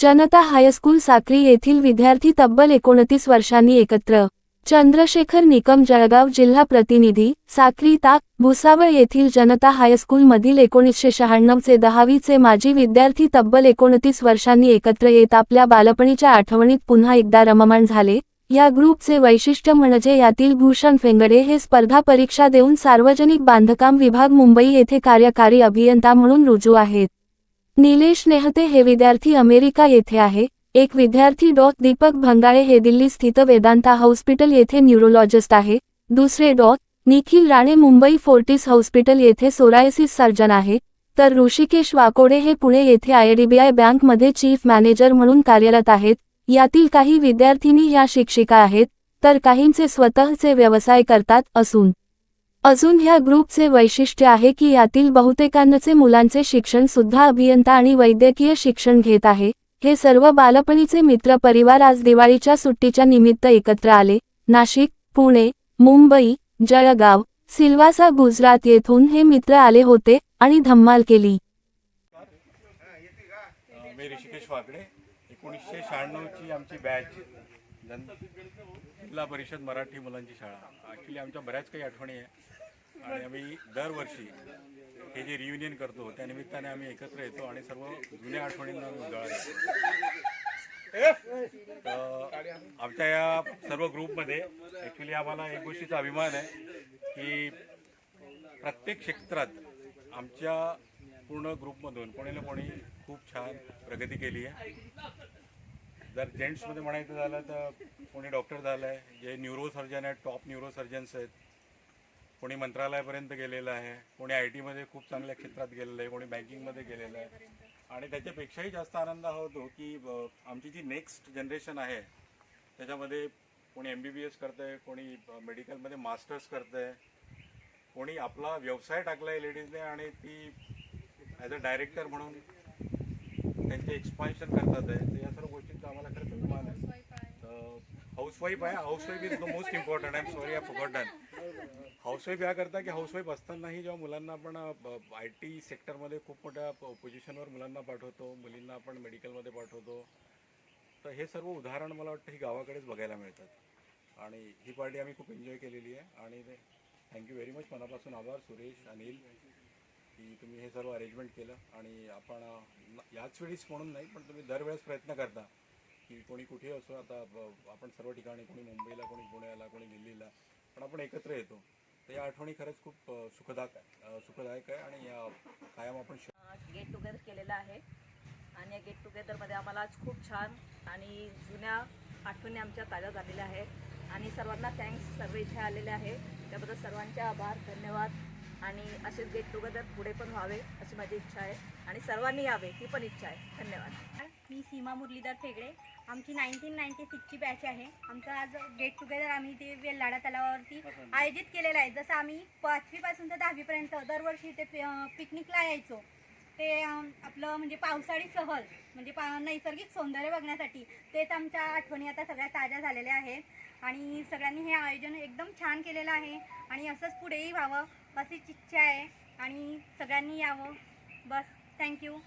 जनता high school Sakri येथील विद्यार्थी तब्बल एकोणतीस वर्षांनी एकत्र. चंद्रशेखर निकम जळगाव जिल्हा प्रतिनिधी साक्री ताक भुसावळ येथील जनता हायस्कूलमधील एकोणीसशे शहाण्णवचे दहावीचे माजी विद्यार्थी तब्बल एकोणतीस वर्षांनी एकत्र येत आपल्या बालपणीच्या आठवणीत पुन्हा एकदा रममाण झाले. या ग्रुपचे वैशिष्ट्य म्हणजे यातील भूषण फेंगडे हे स्पर्धा परीक्षा देऊन सार्वजनिक बांधकाम विभाग मुंबई येथे कार्यकारी अभियंता म्हणून रुजू आहेत. निलेश नेहते हे विद्यार्थी अमेरिका येथे आहे. एक विद्यार्थी डॉ. दीपक भंगाळे हे दिल्ली स्थित वेदांता हॉस्पिटल येथे न्यूरोलॉजिस्ट आहे. दुसरे डॉ. निखिल राणे मुंबई फोर्टिस हॉस्पिटल येथे सोरायसिस सर्जन आहे. तर ऋषिकेश वाकोडे हे पुणे येथे आयडीबीआय बँकमध्ये चीफ मॅनेजर म्हणून कार्यरत आहेत. यातील काही विद्यार्थिनी या शिक्षिका आहेत. तर काहींचे स्वतःचे व्यवसाय करतात असून अजून ह्या ग्रुपचे वैशिष्ट्य आहे की यातील बहुतेकांचे मुलांचे शिक्षण सुद्धा अभियंता आणि वैद्यकीय शिक्षण घेत आहे. हे सर्व बालपणीचे मित्र परिवार आज दिवाळीच्या सुट्टीच्या निमित्त एकत्र आले. नाशिक पुणे मुंबई जळगाव सिल्वासा गुजरात येथून हे मित्र आले होते आणि धम्माल केली. मी ऋषिकेश वाकडे. एकोणीसशे शहाण्णवची आमची बॅच. जिल्हा परिषद मराठी मुलांची शाळा. ॲक्च्युली आमच्या बऱ्याच काही आठवणी आहे. आणि आम्ही दरवर्षी हे जे रियुनियन करतो त्या निमित्ताने आम्ही एकत्र येतो आणि सर्व जुन्या आठवणींना आम्ही उजाळा आमच्या या सर्व ग्रुपमध्ये ॲक्च्युली आम्हाला एक गोष्टीचा अभिमान आहे की प्रत्येक क्षेत्रात आमच्या पूर्ण ग्रुपमधून कोणी ना कोणी खूप छान प्रगती केली आहे. जर जेंट्समध्ये म्हणायचं झालं तर कोणी डॉक्टर झालं आहे जे न्यूरोसर्जन आहेत टॉप न्यूरोसर्जन्स आहेत कोणी मंत्रालयापर्यंत गेलेलं आहे कोणी आय टीमध्ये खूप चांगल्या क्षेत्रात गेलेलं आहे कोणी बँकिंगमध्ये गेलेलं आहे. आणि त्याच्यापेक्षाही जास्त आनंद हा होतो की आमची जी नेक्स्ट जनरेशन आहे त्याच्यामध्ये कोणी एम बी बी एस करतं आहे कोणी मेडिकलमध्ये मास्टर्स करतं आहे कोणी आपला व्यवसाय टाकला आहे लेडीजने आणि ती ॲज अ डायरेक्टर म्हणून त्यांचे एक्सपान्शन करतात आहे. तर या सर्व गोष्टींचा आम्हाला खरंच अभिमान आहे तर हाऊसवाईफ आहे housewife is the most important I am sorry I forgotten housewife या करता की हाऊसवाईफ असतानाही जेव्हा मुलांना आपण आय टी सेक्टरमध्ये खूप मोठ्या पोझिशनवर मुलांना पाठवतो मुलींना आपण मेडिकलमध्ये पाठवतो तर हे सर्व उदाहरण मला वाटतं ही गावाकडेच बघायला मिळतात. आणि ही पार्टी आम्ही खूप एन्जॉय केलेली आहे. आणि थँक्यू व्हेरी मच मनापासून आभार सुरेश अनिल की तुम्ही हे सर्व अरेंजमेंट केलं. आणि आपण याच वेळीच म्हणून नाही पण तुम्ही दरवेळेस प्रयत्न करता. की कोणी कुठे असो आता आपण सर्व ठिकाणी कोणी मुंबईला कोणी पुण्याला कोणी दिल्लीला पण आपण एकत्र येतो. तर या आठवणी खरंच खूप सुखदायक आहे सुखदायक आहे आणि या कायम आपण गेट टुगेदर केलेलं आहे. आणि या गेट टुगेदरमध्ये आम्हाला आज खूप छान आणि जुन्या आठवणी आमच्या ताज्या झालेल्या आहेत. आणि सर्वांना थँक्स सर्व इथे आलेले आहे. त्याबद्दल सर्वांचे आभार धन्यवाद. आणि असेच गेट टुगेदर पुढे पण व्हावे अशी माझी इच्छा आहे. आणि सर्वांनी यावे ही पण इच्छा आहे. धन्यवाद. मी सीमा मुरलीधर फेगडे. आमची नाईन्टीन नाईन्टी सिक्सची बॅच आहे. आमचं आज गेट टुगेदर आम्ही ते वेल्लाडा तलावावरती आयोजित केलेलं आहे. जसं आम्ही पाचवीपासून तर दहावीपर्यंत दरवर्षी ते पिकनिकला यायचो. ते आपलं म्हणजे पावसाळी सहल म्हणजे पा नैसर्गिक सौंदर्य बघण्यासाठी तेच आमच्या आठवणी आता सगळ्या ताज्या झालेल्या आहेत. आणि सगळ्यांनी हे आयोजन एकदम छान केलेलं आहे. आणि असंच पुढेही व्हावं अशीच इच्छा आहे. आणि सगळ्यांनी यावं. बस. थँक्यू